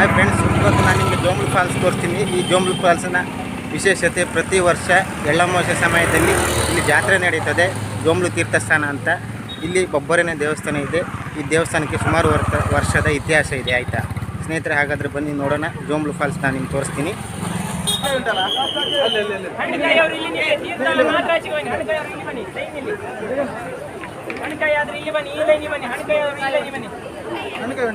Hi friends ಇವತ್ತು ನಾನು ನಿಮಗೆ ಜೋಮ್ಲು ಫಾಲ್ಸ್ ತೋರಿಸ್ತೀನಿ. ಈ ಜೋಮ್ಲು ಫಾಲ್ಸ್ನ ವಿಶೇಷತೆ ಪ್ರತಿ ವರ್ಷ ಎಳ್ಳಮಾವಾಸ್ಯ ಸಮಯದಲ್ಲಿ ಇಲ್ಲಿ ಜಾತ್ರೆ ನಡೀತದೆ, ಜೋಮ್ಲು ತೀರ್ಥಸ್ಥಾನ ಅಂತ. ಇಲ್ಲಿ ಬೊಬ್ಬರಿನ ದೇವಸ್ಥಾನ ಇದೆ. ಈ ದೇವಸ್ಥಾನಕ್ಕೆ ಸುಮಾರು ವರ್ಷ, ವರ್ಷದ ಇತಿಹಾಸ ಇದೆ, ಆಯಿತಾ? ಸ್ನೇಹಿತರೆ, ಹಾಗಾದರೆ ಬನ್ನಿ ನೋಡೋಣ. ಜೋಮ್ಲು ಫಾಲ್ಸ್ ನಾನು ನಿಮ್ಗೆ ತೋರಿಸ್ತೀನಿ. ಹಣಕಾಯಿ ಅವರು ಇಲ್ಲಿ ಬನ್ನಿ. ಇಲ್ಲೇ ಬನ್ನಿ. ಹಣಕಾಯಿ ಆದ್ರೆ ಇಲ್ಲಿ ಬನ್ನಿ, ಹಣಕಾಯಿ ಅವರು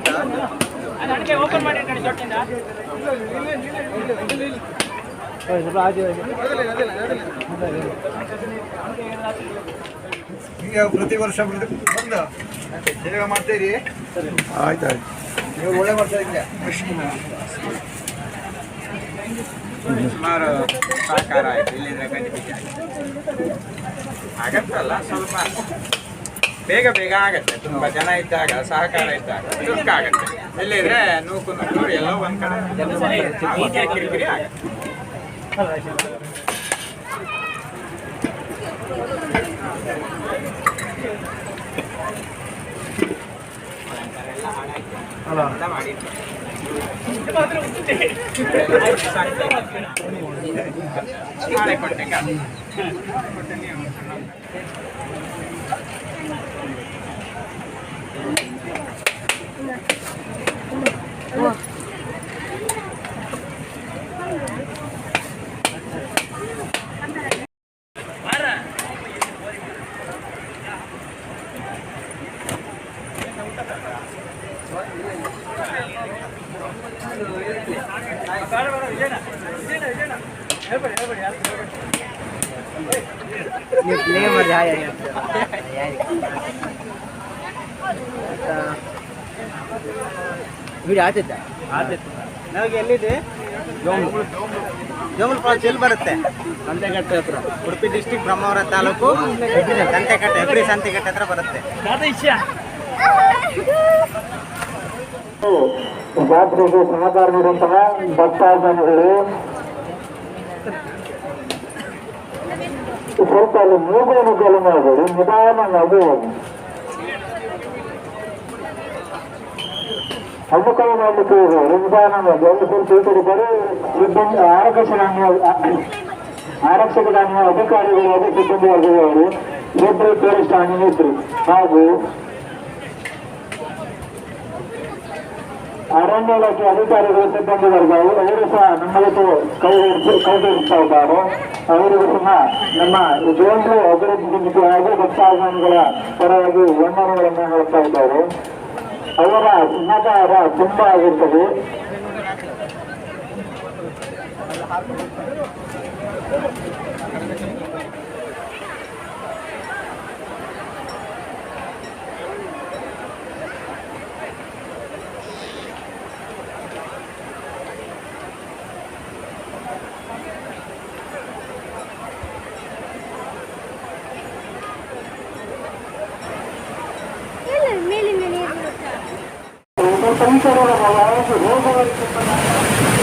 ಈಗ ಪ್ರತಿ ವರ್ಷ ಪ್ರತಿ ಬಂದು? ಸೇವೆ ಮಾಡ್ತೀರಿ ಆಯ್ತು ನೀವು ಒಳ್ಳೆ ಮಾಡ್ತಾ ಇದ್ದೀರಾ? ಸುಮಾರು ಸಹಕಾರ ಆಯ್ತು. ಇಲ್ಲಿಂದ ಆಗತ್ತಲ್ಲ ಸ್ವಲ್ಪ ಬೇಗ ಬೇಗ ಆಗತ್ತೆ. ತುಂಬಾ ಜನ ಇದ್ದಾಗ ಸಹಕಾರ ಇದ್ದಾಗ ಚುರುಕ ಆಗತ್ತೆ. ಇಲ್ಲಿದ್ರೆ ನೂಕು ನೂಕು ಎಲ್ಲ ಒಂದ್ ಕಡೆ ಕಿರಿಕಿರಿ ಆಗತ್ತೆ ಅಂತ ನೀವು. ಪ್ಲೇ ಮಾಡಿ ನಮಗೆ ಎಲ್ಲಿದೆ ಜೋಮ್ಲು ಫಾಲ್ಸ್ ಎಲ್ಲಿ ಬರುತ್ತೆ ಸಂತೆಕಟ್ಟೆ ಹತ್ರ ಉಡುಪಿ ಡಿಸ್ಟಿಕ್ ಬ್ರಹ್ಮಾವರ ತಾಲೂಕು ಸಂತೆಕಟ್ಟೆ ಎಬ್ರಿ ಸಂತೆಕಟ್ಟೆ ಹತ್ರ ಬರುತ್ತೆ ಜಾತ್ರೆಗೆ ನೀಡುವಂತಹ ಭಕ್ತಾದಿಗಳು ಸ್ವಲ್ಪ ಅಲ್ಲಿ ಮೂಗನ್ನು ಜಲ ಮಾಡಬೇಡಿ ನಿಧಾನವಾಗಿ ಹೋಗಿ ಅನುಕೂಲ ಮಾಡಲಿಕ್ಕೆ ಹೋಗಬೇಡಿ ನಿಧಾನವಾಗಿ ಅಲ್ಲಿ ಸ್ವಲ್ಪ ಈ ಕಡೆ ಬರೀ ಸಿಬ್ಬಂದಿ ಆರಕ್ಷಕ ಆರಕ್ಷಕ ಠಾಣೆಯ ಅಧಿಕಾರಿಗಳು ಅದೇ ಸಿಬ್ಬಂದಿ ವರ್ಗದವರು ಇಬ್ಬರು ಪೊಲೀಸ್ ಠಾಣೆ ಇದ್ರು ಹಾಗೂ ಅರಣ್ಯ ಇಲಾಖೆ ಅಧಿಕಾರಿಗಳು ಸಿಬ್ಬಂದಿ ವರ್ಗವು ಅವರು ಸಹ ನಮ್ಮ ಜೊತೆ ಕೈ ಹಿಡಿದು- ಕೈ ಜೋಡಿಸ್ತಾ ಇದ್ದಾರೆ ಅವರಿಗೂ ಸಹ ನಮ್ಮ ಜೋಳ ಅಭಿವೃದ್ಧಿ ಹಾಗೂ ಭಕ್ತಾಭಿಮಾನಿಗಳ ಪರವಾಗಿ ವಂದನೆಗಳನ್ನು ಹೇಳ್ತಾ ಇದ್ದಾರೆ. ಅವರ ಸಹಕಾರ ತುಂಬಾ ಆಗಿರ್ತದೆ. శ్రీశైలం రోజు